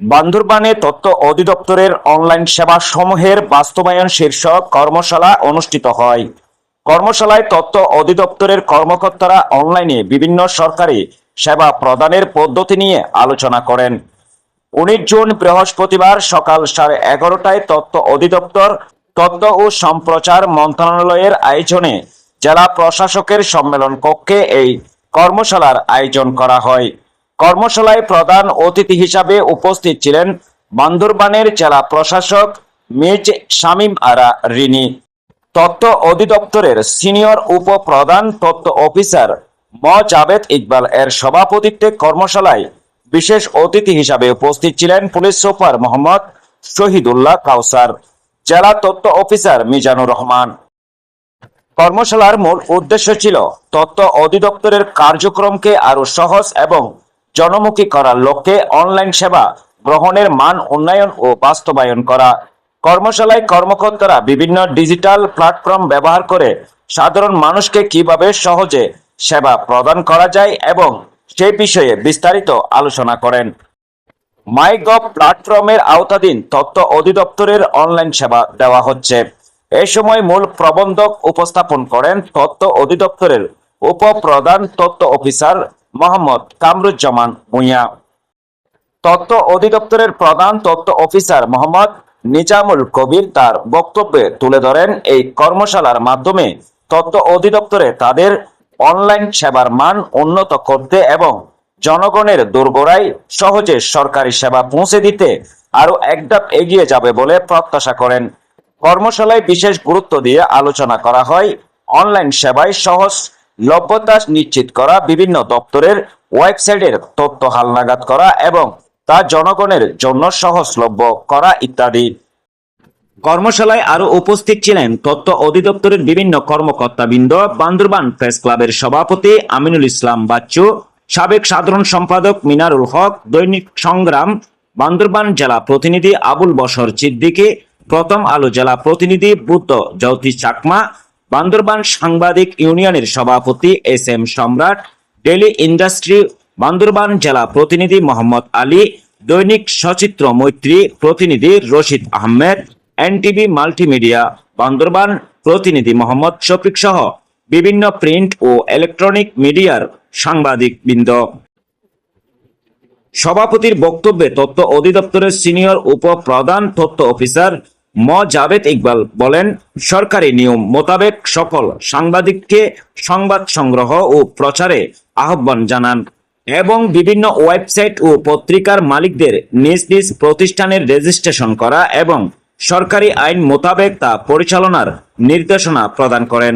বান্দরবানে তথ্য অধিদপ্তরের অনলাইন সেবা সমূহের বাস্তবায়ন শীর্ষক কর্মশালা অনুষ্ঠিত হয়। কর্মশালায় তথ্য অধিদপ্তরের কর্মকর্তারা অনলাইনে বিভিন্ন সরকারি সেবা প্রদানের পদ্ধতি নিয়ে আলোচনা করেন। উনিশ জুন বৃহস্পতিবার সকাল সাড়ে এগারোটায় তথ্য অধিদপ্তর তথ্য ও সম্প্রচার মন্ত্রণালয়ের আয়োজনে জেলা প্রশাসকের সম্মেলন কক্ষে এই কর্মশালার আয়োজন করা হয়। কর্মশালায় প্রধান অতিথি হিসাবে উপস্থিত ছিলেন বান্দরবানের জেলা প্রশাসক মির্জ শামীম আরা রিনি, তথ্য অধিদপ্তরের সিনিয়র উপপ্রধান তথ্য অফিসার ম জাভেদ ইকবাল এর সভাপতিত্বে কর্মশালায় বিশেষ অতিথি হিসাবে উপস্থিত ছিলেন পুলিশ সুপার মোহাম্মদ শহীদুল্লাহ কাউসার, জেলা তথ্য অফিসার মিজানুর রহমান। কর্মশালার মূল উদ্দেশ্য ছিল তথ্য অধিদপ্তরের কার্যক্রমকে আরও সহজ এবং জনমুখী করার লক্ষ্যে অনলাইন সেবা, গ্রহণের মান উন্নয়ন ও বাস্তবায়ন করা। কর্মশালায় কর্মকর্তারা বিভিন্ন ডিজিটাল প্ল্যাটফর্ম ব্যবহার করে সাধারণ মানুষকে কীভাবে সহজে সেবা প্রদান করা যায় এবং সে বিষয়ে বিস্তারিত আলোচনা করেন। মাইগভ প্ল্যাটফর্মের আওতাধীন তথ্য অধিদপ্তরের অনলাইন সেবা দেওয়া হচ্ছে। এ সময় মূল প্রবন্ধক উপস্থাপন করেন তথ্য অধিদপ্তরের উপপ্রধান তথ্য অফিসার মোহাম্মদ কামরুজ্জামান ভূঁইয়া তথ্য অধিদপ্তরের প্রধান তথ্য অফিসার মোহাম্মদ নিজামুল কবির তার বক্তব্যে তুলে ধরেন, এই কর্মশালার মাধ্যমে তথ্য অধিদপ্তরে তাদের অনলাইন সেবার মান উন্নত করতে এবং জনগণের দোরগোড়ায় সহজে সরকারি সেবা পৌঁছে দিতে আরও এক ধাপ এগিয়ে যাবে বলে প্রত্যাশা করেন। কর্মশালায় বিশেষ গুরুত্ব দিয়ে আলোচনা করা হয়, অনলাইন সেবায় সহজ লভ্যতা নিশ্চিত করা, বিভিন্ন দপ্তরের ওয়েবসাইটের তথ্য হালনাগাদ করা এবং তা জনগণের জন্য সহজলভ্য করা ইত্যাদি। কর্মশালায় আরও উপস্থিত ছিলেন তথ্য অধিদপ্তরের বিভিন্ন কর্মকর্তাবৃন্দ, বান্দরবান প্রেস ক্লাবের সভাপতি আমিনুল ইসলাম বাচ্চু, সাবেক সাধারণ সম্পাদক মিনারুল হক, দৈনিক সংগ্রাম, বান্দরবান জেলা প্রতিনিধি আবুল বসর সিদ্দিকী, প্রথম আলো জেলা প্রতিনিধি বুদ্ধ জ্যোতি চাকমা বান্দরবান সাংবাদিক ইউনিয়নের সভাপতি S M Samrat daily industry Bandarban জেলা প্রতিনিধি মোহাম্মদ আলী, দৈনিক সচিত্র মৈত্রী প্রতিনিধি রশিদ আহমেদ, এনটিভি মাল্টিমিডিয়া বান্দরবান প্রতিনিধি মোহাম্মদ শফিক সহ বিভিন্ন প্রিন্ট ও ইলেকট্রনিক মিডিয়ার সাংবাদিক বৃন্দ সভাপতির বক্তব্যে তথ্য অধিদপ্তরের সিনিয়র উপপ্রধান তথ্য অফিসার ম জাভেদ ইকবাল বলেন, সরকারি নিয়ম মোতাবেক সকল সাংবাদিককে সংবাদ সংগ্রহ ও প্রচারে আহ্বান জানান এবং বিভিন্ন ওয়েবসাইট ও পত্রিকার মালিকদের নিজ নিজ প্রতিষ্ঠানের রেজিস্ট্রেশন করা এবং সরকারি আইন মোতাবেক তা পরিচালনার নির্দেশনা প্রদান করেন।